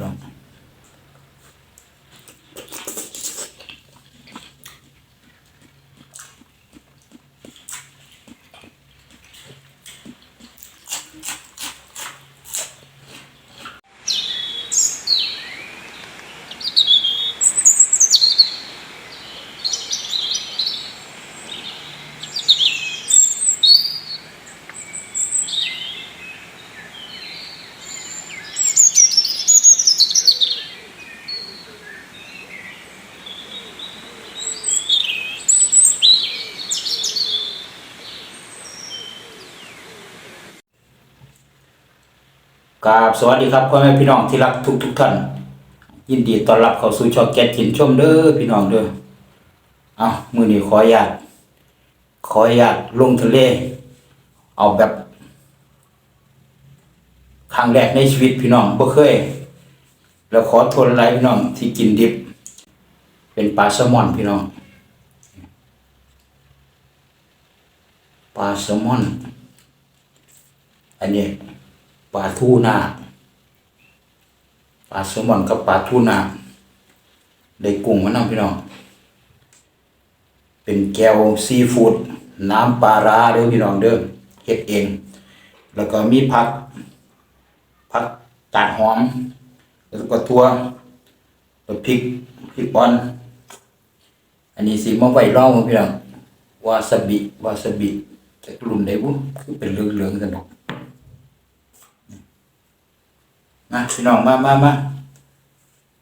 พี่ กราบสวัสดีครับพ่อแม่พี่น้องที่รักทุกทุกท่าน ยินดีต้อนรับเข้าสู่ช่องแก๊สกินชมเด้อพี่น้องเด้อเอามือนี้ขออนุญาตขออนุญาตลงทะเล เอาแบบครั้งแรกในชีวิตพี่น้องบ่เคย แล้วขอทษหลายๆพี่น้องที่กินดิบ เป็นปลาแซลมอนพี่น้องปลาแซลมอนอันนี้ ปลาทูนาปลาแซลมอนกับปลาทูนาได้กุ้งมานำพี่น้อง เป็นแก้วซีฟู้ดน้ำปลาร้าเด้อพี่น้องเด้อเฮ็ดเอง แล้วก็มีผักผักกาดหอม แล้วก็ทั่วแล้วพริกพริกบอน อันนี้สิมาไว้รองพี่น้องวาซาบิวาซาบิจากรุ่นใดบุคือเป็นเหลืองๆกันดอก มาพี่น้องมามามา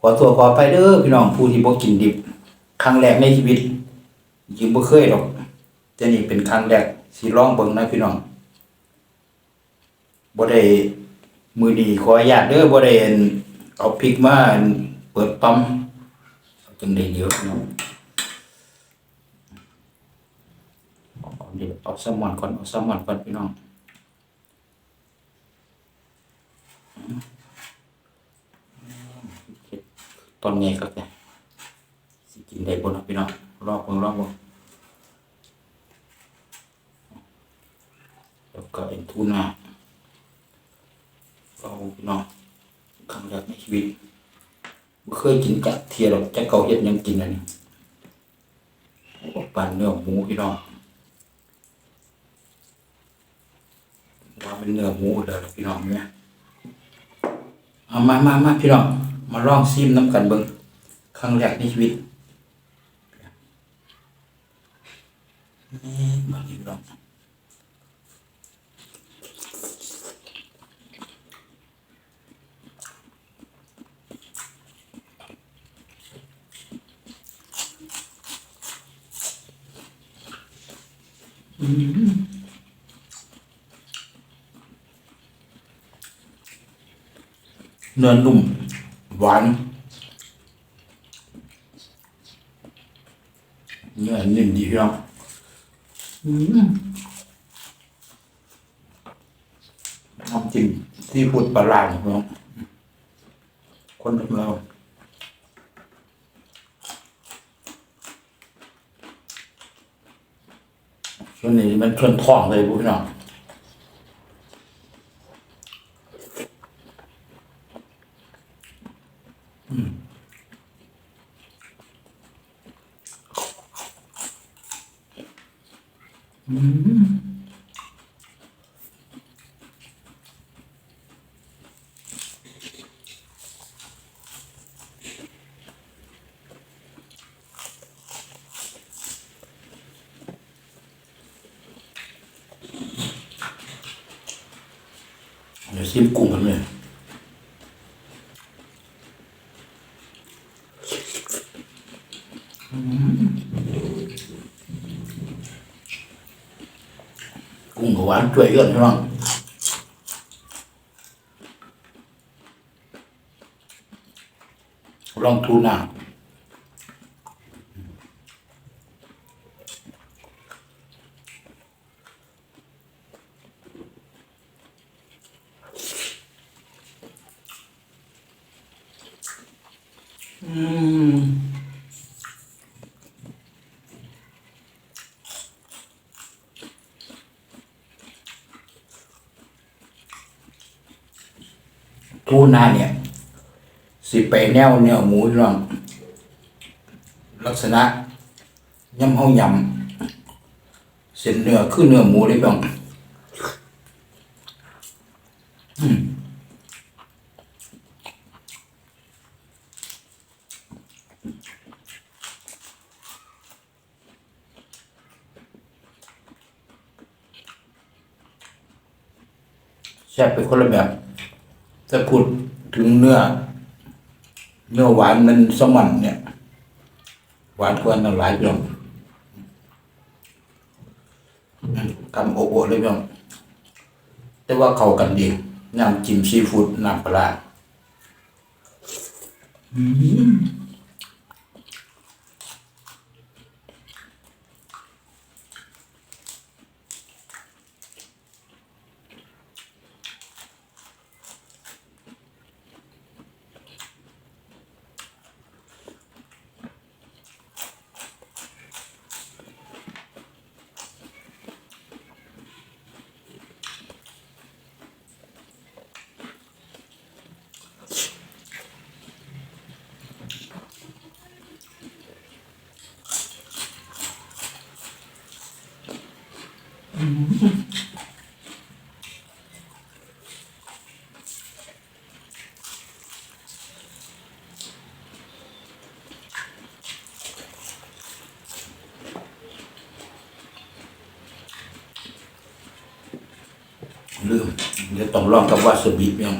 ขอตัวขอไปเด้อพี่น้องผู้ที่บ่กินดิบ ครั้งแรกในชีวิตจริงบ่เคยหรอกแต่นี่เป็นครั้งแรกสิลองเบิ่งนะพี่น้องบ่ได้มือดีขออนุญาตเด้อบ่ได้อั่นเอาพริกมานเปิดปั๊มจังได้เดียวพี่น้องเอาเดี๋ยวเอาแซลมอนก่อนเอาแซลมอนก่อนพี่น้อง ตอนนี้ก็แกสิกินได้บนพี่น้องรอบเบิ่งรอบเบิ่งแล้วก็เอ็นทูน่าเอาพี่น้องครั้งแรกในชีวิตเคยกินจักเทียหรอกจักเขาเฮ็ดยังกินอันนี้ปั่นเนื้อหมูพี่น้องว่าเป็นเนื้อหมูเด้อพี่น้องเนี่ยเอามามามาพี่น้อง มาลองซิมน้ำกันเบิงครั้งแรกในชีวิตนี่มาพี่น้องอืมเนื้อนุ่ม หวานเนื้อนิ่มดีพี่น้องอืมน้ำจิ้มที่พูดปลาร้าเนี่ยพี่น้องคนของเราช่วงนี้มันชวนท้องเลยพี่น้อง เดี๋ยวซิมกุ้งกันเลยกุ้งก็ หวานจ่วยกันใช่ไหมลองทูน่าอืม ทูนาเนี่ย สิไปแนวเนื้อหมูพี่น้อง ลักษณะยำเฮายำเส้นเนื้อคือเนื้อหมูเลยพี่น้องแซ่บเป็นคนละแบบ ถ้าพูดถึงเนื้อ เนื้อหวานมันสมันเนี่ย หวานกว่าน้ำหลายพี่น้องกำโอโอเลยพี่น้องแต่ว่าเข้ากันดีน้ำจิ้มซีฟู้ดน้ำปลาร้าอืม ลืมเดี๋ยวต้องลองกับวาสบิพี่น้อง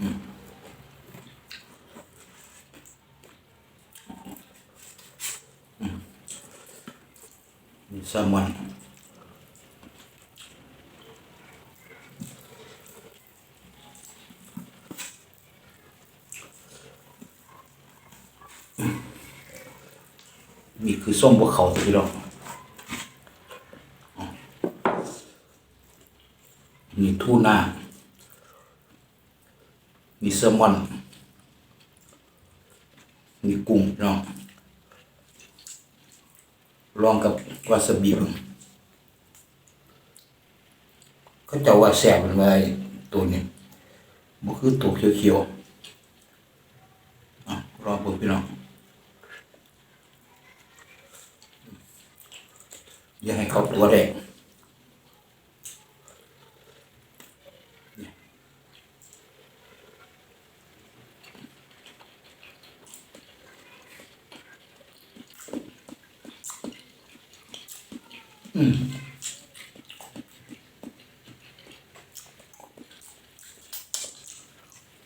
อืมอืมมี แซลมอนนี่คือส้มบวเขาพี่น้องมีทูน่ามีแซลมอน มีกุ้งเนาะลองกับ วาซาบิเบิ่งก็จะว่าแสบมันไว้ตัวนี้มันคือตัวเขียวๆอะลอเบิ่งพี่น้องอย่าให้เขาตัวแดง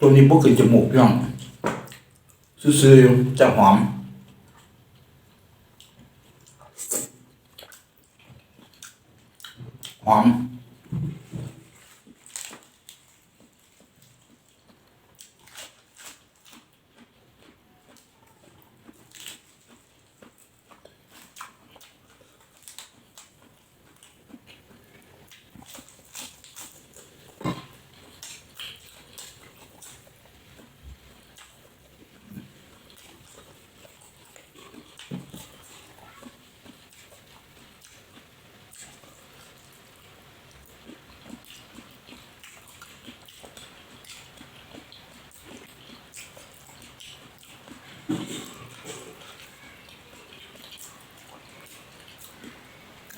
ตัวนี้พวกขึ้นจมูกพี่น้องซื่อๆจะหอม หอม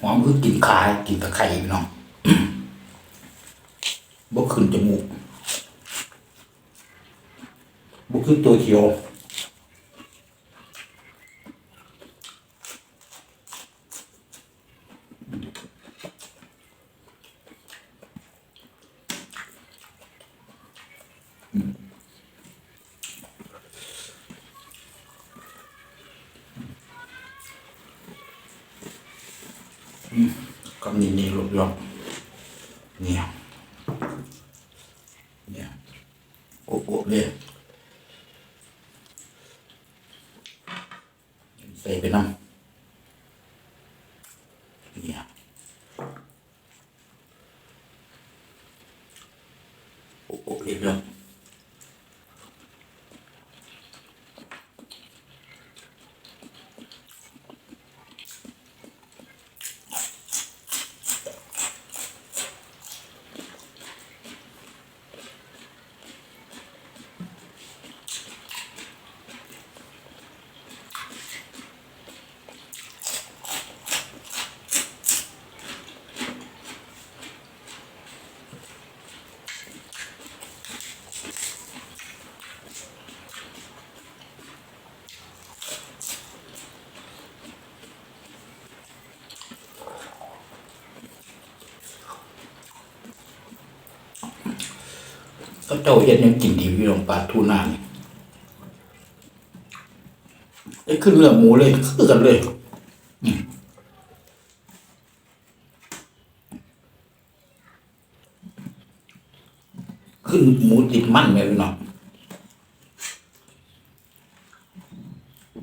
หอมคือกินขากินตะไคร้พี่น้องบกขึ้นจมูกบกขึ้นตัวเขียว ก็นี่นี่ลบลบเนี่ยเนี่ยโอ้โอ้เลย ใส่ไปน้ำเนี่ยโอ้โอ้เลยแล้ว เขาเจ้าเฮ็ดยังกินดีพี่น้องปลาทูน่านี่ไอ้ขึ้นเนื้อหมูเลยคือกันเลยขึ้นหมูติดมันแม่พี่น้อง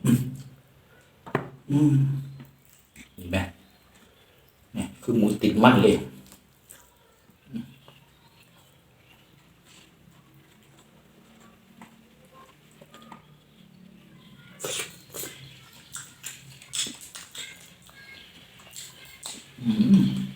อืมอืมเห็นไหมเนี่ยคือหมูติดมันเลย ที่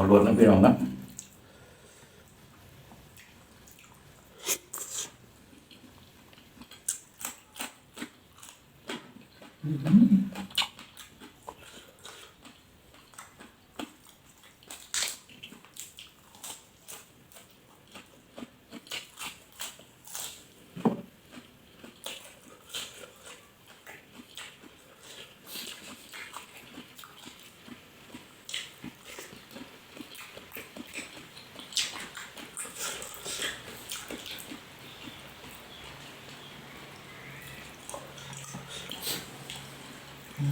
เอารวดนะพี่น้องนะ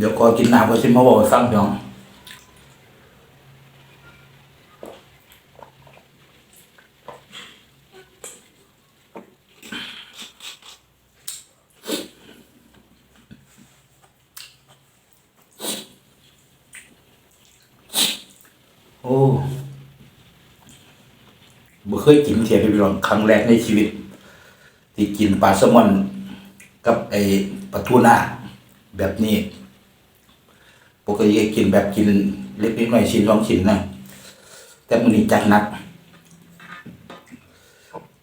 เดี๋ยวก็กินน้ำก็สิมาบอกฟังพี่น้องโอ้บ่เคยกินเทียนพี่น้องครั้งแรกในชีวิต ที่กินปลาแซลมอนกับไอ้ปลาทูน่าแบบนี้ ปกติก็กินแบบกินเล็กนิดหน่อยชิ้นสองชิ้นนะแต่มันนี้จัดหนัก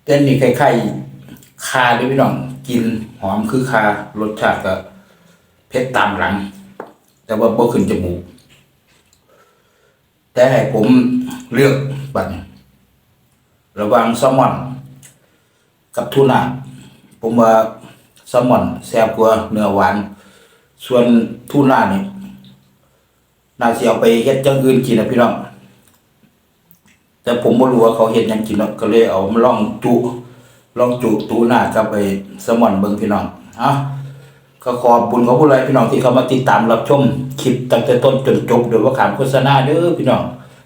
แต่อันนี่คล้ายๆคาด้วยพี่น้องกินหอมคือคารสชาติก็เผ็ดตามหลัง แต่ว่าบ่ขึ้นจมูก แต่ให้ผมเลือกบัดนี้ระหว่างแซลมอน กับทูน่าผมว่าแซลมอนแซ่บกว่าเนื้อหวาน ส่วนทูน่านี่ น่าสิเอาไปเฮ็ดจังอื่นกินนะพี่น้อง แต่ผมบ่รู้ว่าเขาเฮ็ดหยังกินเนาะก็เลยเอามาลองจุลองจุทูน่ากับไอ้แซลมอนเบิ่งพี่น้องเอะก็ขอบคุญขอบคุณหลายพี่น้องที่เขามาติดตามรับชมคลิปตั้งแต่ต้นจนจบโดยว่าขามโฆษณาเด้อพี่น้อง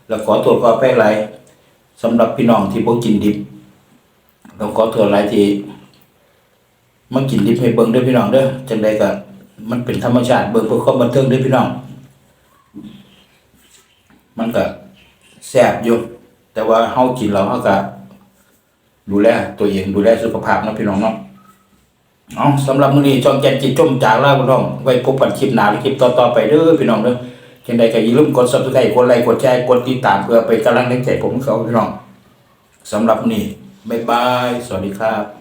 แล้วขอโทษขออภัยหลสำหรับพี่น้องที่บ่กินดิบเราขอโทษหลายที่มากินดิบให้เบิ่งเด้อพี่น้องเด้อจังใดก็มันเป็นธรรมชาติเบิ่งเพื่อความบันเทิงเด้อพี่น้อง มันก็แซ่บอยู่แต่ว่าเฮากินแล้วเฮาก็ดูแลตัวเองดูแลสุขภาพเนาะพี่น้องเนาะเอาสำหรับมื้อนี้ช่องแกนจิตจมจากลาพี่น้องไว้พบกันคลิปหน้าหรือคลิปต่อๆไปเด้อพี่น้องเด้อจังใดก็อย่าลืมกด Subscribe กดไลค์กดแชร์กดติดตามเพื่อเป็นกำลังใจผมเขาพี่น้องสำหรับนี้บ๊ายบาย สวัสดีครับ